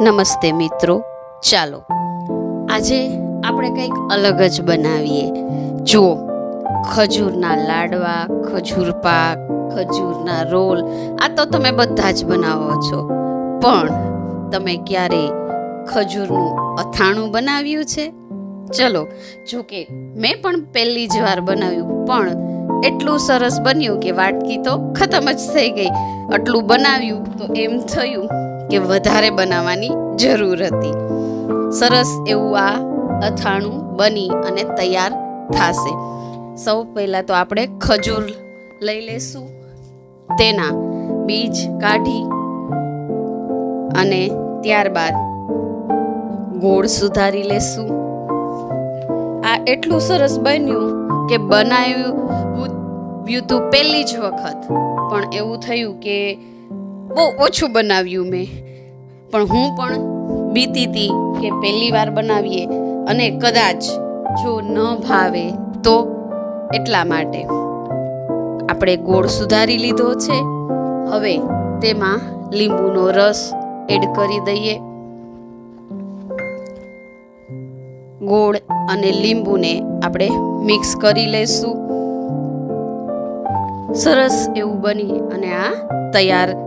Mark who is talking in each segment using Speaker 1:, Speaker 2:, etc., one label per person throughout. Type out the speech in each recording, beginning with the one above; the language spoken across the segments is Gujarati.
Speaker 1: નમસ્તે મિત્રો. ચાલો, આજે આપણે કંઈક અલગ જ બનાવીએ. જુઓ ખજૂરના લાડવા, ખજૂર પાક, ખજૂરના રોલ, આ તો તમે બધા જ બનાવો છો. પણ તમે ક્યારે ખજૂરનું અથાણું બનાવ્યું છે? ચલો, જો કે મેં પણ પહેલી જ વાર બનાવ્યું, પણ એટલું સરસ બન્યું કે વાટકી તો ખતમ જ થઈ ગઈ. આટલું બનાવ્યું તો એમ થયું. કે વધારે બનાવવાની જરૂર હતી. સરસ એવું આ અથાણું બની અને તૈયાર થશે. સૌ પહેલાં તો આપણે ખજૂર લઈ લેશું. તેના બીજ કાઢી અને ત્યારબાદ ગોળ સુધારી લેશું. આ એટલું સરસ બન્યું કે બનાવ્યું તું પહેલી જ વખત. પણ એવું થયું કે બહુ ઓછું બનાવ્યું મેં. પણ હું પણ બીતી હતી કે પહેલી વાર બનાવીએ અને કદાચ જો ન ભાવે તો એટલા માટે. આપણે ગોળ સુધારી લીધો છે. હવે તેમાં લીંબુનો રસ એડ કરી દઈએ. ગોળ અને લીંબુને આપણે મિક્સ કરી લઈશું સરસ એવું બની અને આ તૈયાર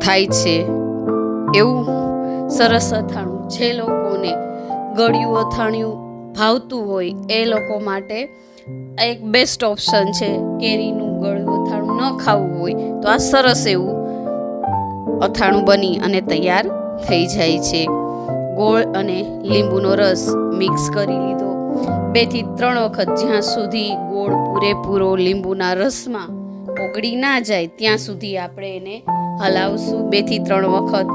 Speaker 1: થાય છે. એવું સરસ અથાણું જે લોકોને ગળ્યું અથાણું ભાવતું હોય, એ લોકો માટે એક બેસ્ટ ઓપ્શન છે કેરીનું ગળ્યું અથાણું ન ખાવું હોય, તો આ સરસ એવું અથાણું બની અને તૈયાર થઈ જાય છે. ગોળ અને લીંબુનો રસ મિક્સ કરી લીધો. બેથી ત્રણ વખત જ્યાં સુધી ગોળ પૂરેપૂરો લીંબુના રસમાં ઓગળી ના જાય, ત્યાં સુધી આપણે એને હલાવશું. બેથી ત્રણ વખત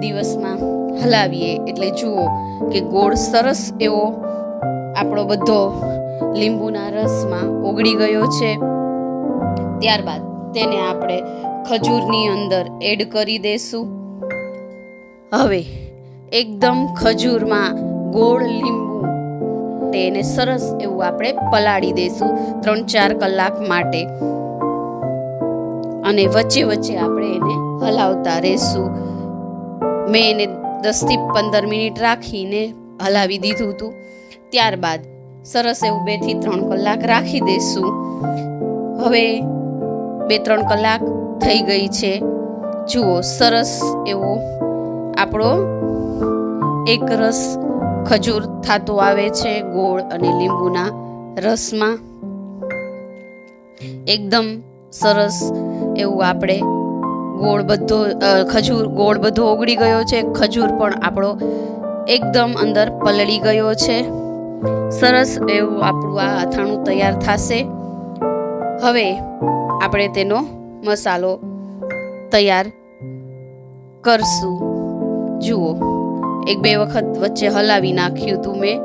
Speaker 1: દિવસમાં હલાવીએ. એટલે જુઓ કે ગોળ સરસ એવો આપણો બધો લીંબુના રસમાં ઓગળી ગયો છે. ત્યારબાદ તેને આપણે ખજૂરની અંદર એડ કરી દેશું. હવે એકદમ ખજૂરમાં ગોળ લીંબુ તેને સરસ એવું આપણે પલાળી દઈશું ત્રણ ચાર કલાક માટે. અને વચ્ચે વચ્ચે આપણે એને હલાવતા રહેશું. મેં એને દસથી પંદર મિનિટ રાખીને હલાવી દીધું હતું. ત્યારબાદ સરસ એવું બેથી ત્રણ કલાક રાખી દઈશું હવે બે ત્રણ કલાક થઈ ગઈ છે. જુઓ, સરસ એવો આપણો એક રસ ખજૂર થતો આવે છે, ગોળ અને લીંબુના રસમાં. એકદમ સરસ એવું આપણે ગોળ બધો ખજૂર, ગોળ બધો ઓગળી ગયો છે. ખજૂર પણ આપણો એકદમ અંદર પલળી ગયો છે. સરસ એવું આપણું આ અથાણું તૈયાર થશે. હવે આપણે તેનો મસાલો તૈયાર કરશું. જુઓ, એક બે વખત વચ્ચે હલાવી નાખ્યું હતું મેં.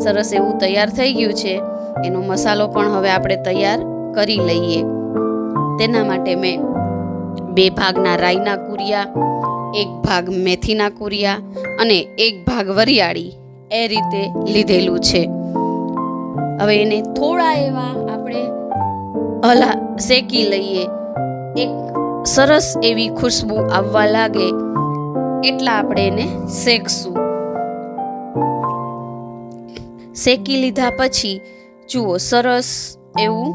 Speaker 1: સરસ એવું તૈયાર થઈ ગયું છે. એનો મસાલો પણ હવે આપણે તૈયાર કરી લઈએ. તેના માટે મેં બે ભાગના રાઈના કુરિયા, એક ભાગ મેથીના કુરિયા અને એક ભાગ વરિયાળી એ રીતે લીધેલું છે. હવે એને થોડા એવા આપણે હલા શેકી લઈએ. એક સરસ એવી ખુશ્બુ આવવા લાગે એટલા આપણે એને શેકશું. શેકી લીધા પછી જુઓ સરસ એવું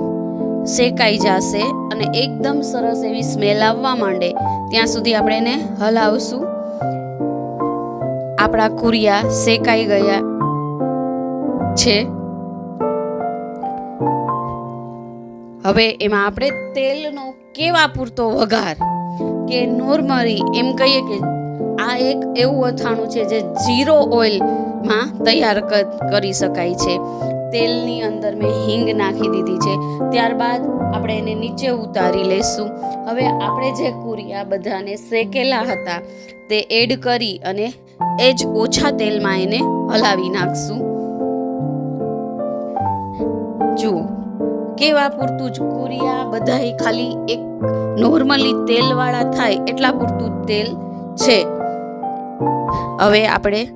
Speaker 1: શેકાઈ જશે અને એકદમ સરસ એવી સ્મેલ આવવા માંડે. ત્યાં સુધી આપણે એને હલાવશું. આપણા કુરિયા શેકાઈ ગયા છે. હવે એમાં આપણે તેલનો કેવા પૂરતો વઘાર કે નોર્મલી એમ કહીએ કે આ એક એવું અથાણું છે જે જીરો ઓઇલમાં તૈયાર કરી શકાય છે. તેલની અંદર મેં હિંગ નાખી દીધી છે. ત્યારબાદ આપણે એને નીચે ઉતારી લેશું. હવે આપણે જે કુરિયા બધાને શેકેલા હતા, તે એડ કરી અને એ જ ઓછા તેલમાં એને હલાવી નાખશું. જુઓ, કેવા પૂરતું જ કુરિયા બધાય ખાલી એક નોર્મલી તેલવાળા થાય એટલા પૂરતું તેલ છે. હવે આપણે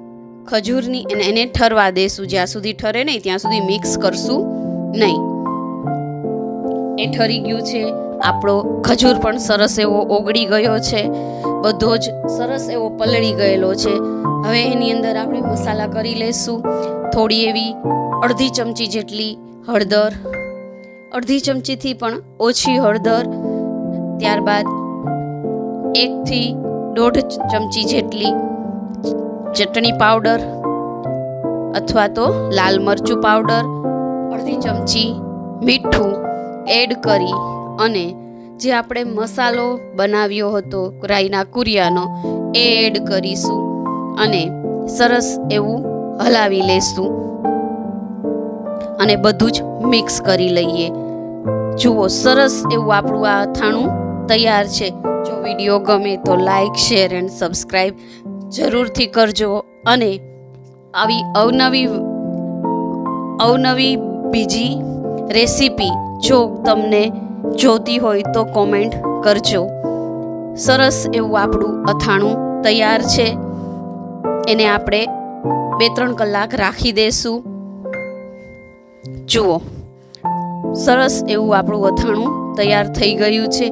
Speaker 1: ખજૂરની એને ઠરવા દેશું. જ્યાં સુધી ઠરે નહીં, ત્યાં સુધી મિક્સ કરશું નહીં. એ ઠરી ગયું છે. આપણો ખજૂર પણ સરસ એવો ઓગળી ગયો છે. બધો જ સરસ એવો પલળી ગયેલો છે. હવે એની અંદર આપણે મસાલા કરી લઈશું થોડી એવી અડધી ચમચી જેટલી હળદર. અડધી ચમચીથી પણ ઓછી હળદર. ત્યારબાદ એકથી દોઢ ચમચી જેટલી ચટણી પાવડર અથવા તો લાલ મરચું પાવડર. અડધી ચમચી મીઠું. એડ કરી અને જે આપણે મસાલો બનાવ્યો હતો રાઈના કુરિયાનો, એ એડ કરીશું અને સરસ એવું હલાવી લેશું અને બધું જ મિક્સ કરી લઈએ. જુઓ, સરસ એવું આપણું આ અથાણું તૈયાર છે. જો વીડિયો ગમે તો લાઈક, શેર એન્ડ સબસ્ક્રાઈબ જરૂરથી કરજો અને આવી અવનવી અવનવી બીજી રેસીપી જો તમને જોતી હોય તો કોમેન્ટ કરજો. સરસ એવું આપણું અથાણું તૈયાર છે. એને આપણે બે ત્રણ કલાક રાખી દઈશું જુઓ, સરસ એવું આપણું અથાણું તૈયાર થઈ ગયું છે.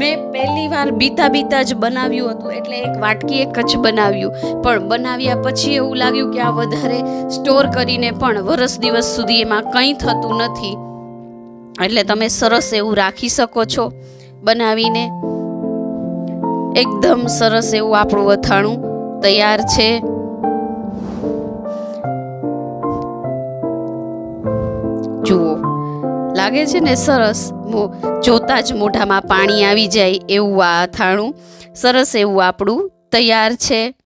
Speaker 1: મેં પહેલી વાર બીતા બીતા જ બનાવ્યું હતું, એટલે એક વાટકી એક જ બનાવ્યું. પણ બનાવ્યા પછી એવું લાગ્યું કે આ વધારે સ્ટોર કરીને પણ વરસ દિવસ સુધી એમાં કંઈ થતું નથી. એટલે તમે સરસ એવું રાખી શકો છો બનાવીને. એકદમ સરસ એવું આપણું અથાણું તૈયાર છે. જુઓ, લાગે છે ને સરસ? જોતા જ મોઢામાં પાણી આવી જાય એવું આ અથાણું. સરસ એવું આપણું તૈયાર છે.